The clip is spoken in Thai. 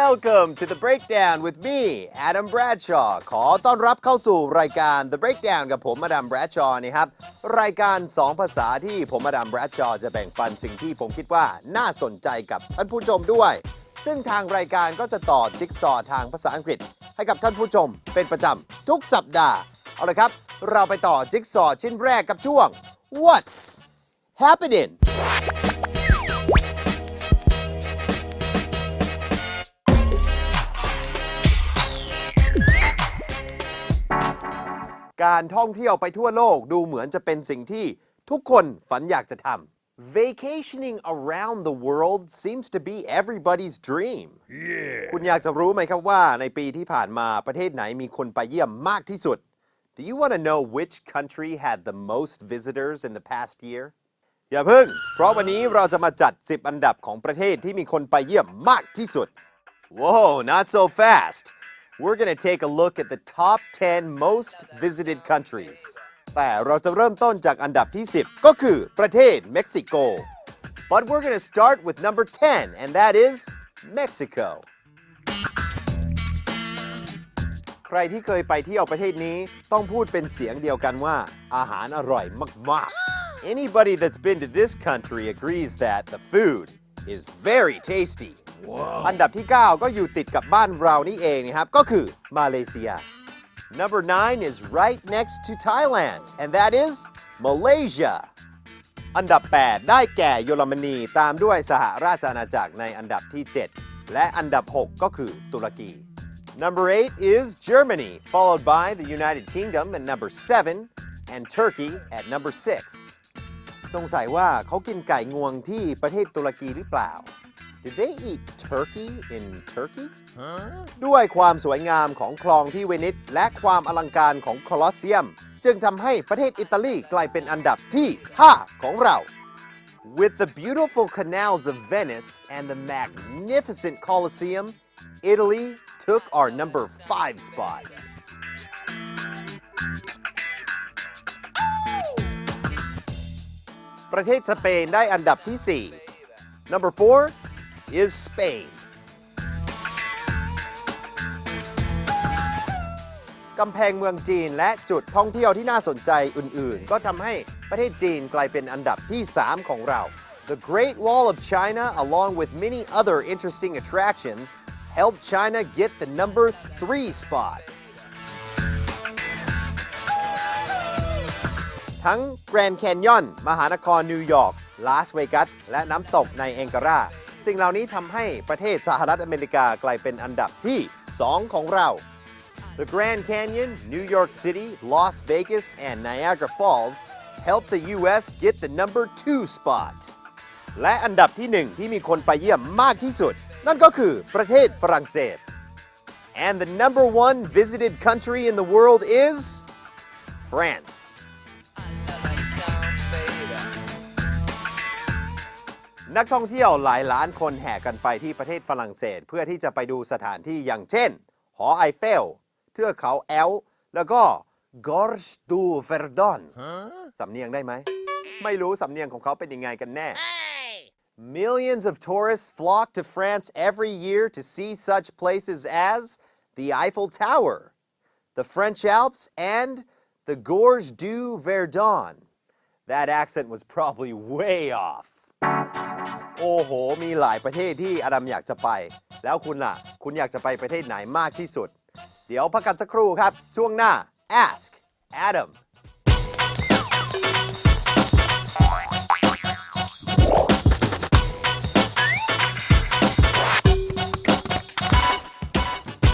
Welcome to the breakdown with me Adam Bradshaw ขอต้อนรับเข้าสู่รายการ The Breakdown กับผมมาดาม Bradshaw นะครับ รายการ 2 ภาษาที่ผมมาดาม Bradshaw จะแบ่งปันสิ่งที่ผมคิดว่าน่าสนใจกับท่านผู้ชมด้วย ซึ่งทางรายการก็จะต่อจิ๊กซอว์ทางภาษาอังกฤษ ให้กับท่านผู้ชมเป็นประจำทุกสัปดาห์ เอาละครับ เราไปต่อจิ๊กซอว์ชิ้นแรกกับช่วง What's happening การท่องเที่ยวไปทั่วโลกดูเหมือนจะเป็นสิ่งที่ทุกคนฝันอยากจะทำ Vacationing around the world seems to be everybody's dream คุณอยากจะรู้ไหมครับว่าในปีที่ผ่านมาประเทศไหนมีคนไปเยี่ยมมากที่สุด Do you want to know which country had the most visitors in the past year อย่าเพิ่ง เพราะวันนี้เราจะมาจัด 10 อันดับของประเทศที่มีคนไปเยี่ยมมากที่สุด Whoa, not so fast. We're going to take a look at the top 10 most visited countries. แต่เราจะเริ่มต้นจากอันดับที่ 10 ก็คือประเทศเม็กซิโก But we're going to start with number 10 and that is Mexico. ใครที่เคยไปเที่ยวประเทศนี้ต้องพูดเป็นเสียงเดียวกันว่า อาหารอร่อยมากๆ Anybody that's been to this country agrees that the food is very tasty อันดับที่ 9 ก็อยู่ติดกับบ้านเรานี่เองนะครับ ก็คือมาเลเซีย Number 9 is right next to Thailand and that is Malaysia อันดับ 8 ได้แก่เยอรมนีตามด้วยสหราชอาณาจักรในอันดับที่ 7 และอันดับ 6 ก็คือตุรกี Number 8 is Germany followed by the United Kingdom at number 7 and Turkey at number 6 สงสัยว่าเขากินไก่งวงที่ประเทศตุรกีหรือเปล่า Did they eat turkey in Turkey ด้วยความสวยงามของคลองที่เวนิสและความอลังการของโคลอสเซียม จึงทำให้ประเทศอิตาลีกลายเป็นอันดับที่ 5 ของเรา With the beautiful canals of Venice and the magnificent Colosseum, Italy took our number 5 spot. ประเทศสเปนได้อันดับที่ 4 Number 4 is Spain กำแพงเมืองจีนและจุดท่องเที่ยวที่น่าสนใจอื่นๆ ก็ทำให้ประเทศจีนกลายเป็นอันดับที่ 3 ของเรา The Great Wall of China along with many other interesting attractions helped China get the number 3 spot ทั้งแกรนด์แคนยอนมหานครนิวยอร์กลาสเวกัสและน้ำตกในแองการาสิ่งเหล่านี้ทำให้ประเทศสหรัฐอเมริกากลายเป็นอันดับที่ 2 ของเรา The Grand Canyon, New York City, Las Vegas, and Niagara Falls helped the U.S. get the number 2 spot. และอันดับที่หนึ่งที่มีคนไปเยี่ยมมากที่สุด นั่นก็คือประเทศฝรั่งเศส And the number one visited country in the world is France. นักท่องเที่ยวหลายล้านคนแห่กันไปที่ประเทศฝรั่งเศส เพื่อที่จะไปดูสถานที่อย่างเช่น หอไอเฟล เทือกเขาแอลป์แล้วก็ Gorge du Verdon สำเนียงได้ไหม ไม่รู้สำเนียงของเขาเป็นยังไงกันแน่ Millions of tourists flock to France every year to see such places as the Eiffel Tower, the French Alps, and the Gorge du Verdon. That accent was probably way off. โอ้โห มีหลายประเทศที่อดัมอยากจะไป แล้วคุณล่ะ คุณอยากจะไปประเทศไหนมากที่สุด เดี๋ยวพักกันสักครู่ครับ ช่วงหน้า ask Adam